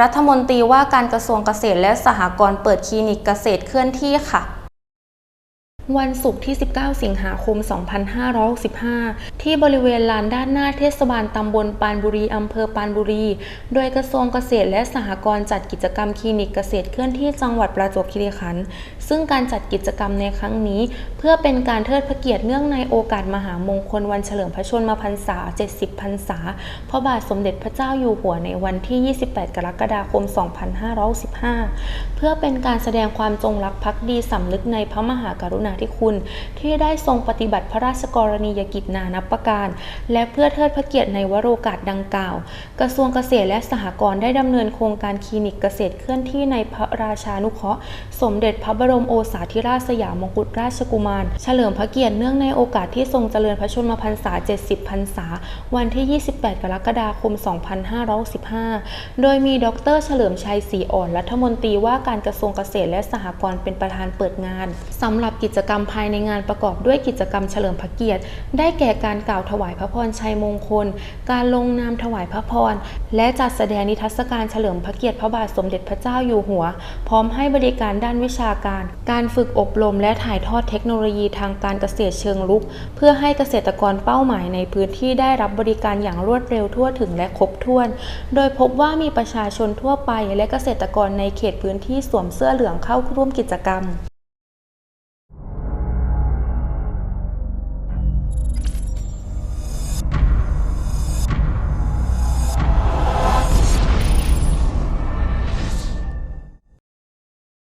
รัฐมนตรีว่าการกระทรวงเกษตรและสหกรณ์เปิดคลินิกเกษตรเคลื่อนที่ค่ะ วันศุกร์ที่ 19 สิงหาคม 2565 ที่บริเวณลานด้านหน้าเทศบาลตำบลปานบุรีอำเภอปานบุรี โดยกระทรวงเกษตรและสหกรณ์จัดกิจกรรมคลินิกเกษตรเคลื่อนที่จังหวัดประจวบคีรีขันธ์ ซึ่งการจัดกิจกรรมในครั้งนี้ เพื่อเป็นการเทิดพระเกียรติเนื่องในโอกาสมหามงคลวันเฉลิมพระชนมพรรษา 70 พรรษา พระบาทสมเด็จพระเจ้าอยู่หัวในวันที่ 28 กรกฎาคม 2515เพื่อเป็นการแสดงความจงรักภักดีสำนึกในพระมหากรุณาธิคุณ ที่ได้ทรงปฏิบัติพระราชกรณียกิจนานับประการ และเพื่อเทิดพระเกียรติในวโรกาสดังกล่าว กระทรวงเกษตรและสหกรณ์ได้ดำเนินโครงการคลินิกเกษตรเคลื่อนที่ในพระราชานุเคราะห์ สมเด็จพระบรมโอษาธิราชสยามมงกุฎราชกุมาร เฉลิมพระเกียรติเนื่องในโอกาสที่ทรงเจริญพระชนมพรรษา 70 พรรษา วันที่ 28 กรกฎาคม 2515 โดยมีดร เฉลิมชัยศรีอ่อนรัฐมนตรีว่าการกระทรวงเกษตรและสหกรณ์เป็นประธานเปิดงานสำหรับกิจกรรมรรมภายในงานประกอบด้วยกิจกรรมเฉลิมพระเกียรติ ได้แก่การกล่าวถวายพระพรชัยมงคล การลงนามถวายพระพร และจัดแสดงนิทรรศการเฉลิมพระเกียรติพระบาทสมเด็จพระเจ้าอยู่หัว พร้อมให้บริการด้านวิชาการ การฝึกอบรมและถ่ายทอดเทคโนโลยีทางการเกษตรเชิงรุก เพื่อให้เกษตรกรเป้าหมายในพื้นที่ได้รับบริการอย่างรวดเร็วทั่วถึงและครบถ้วน โดยพบว่ามีประชาชนทั่วไปและเกษตรกรในเขตพื้นที่สวมเสื้อเหลืองเข้าร่วมกิจกรรม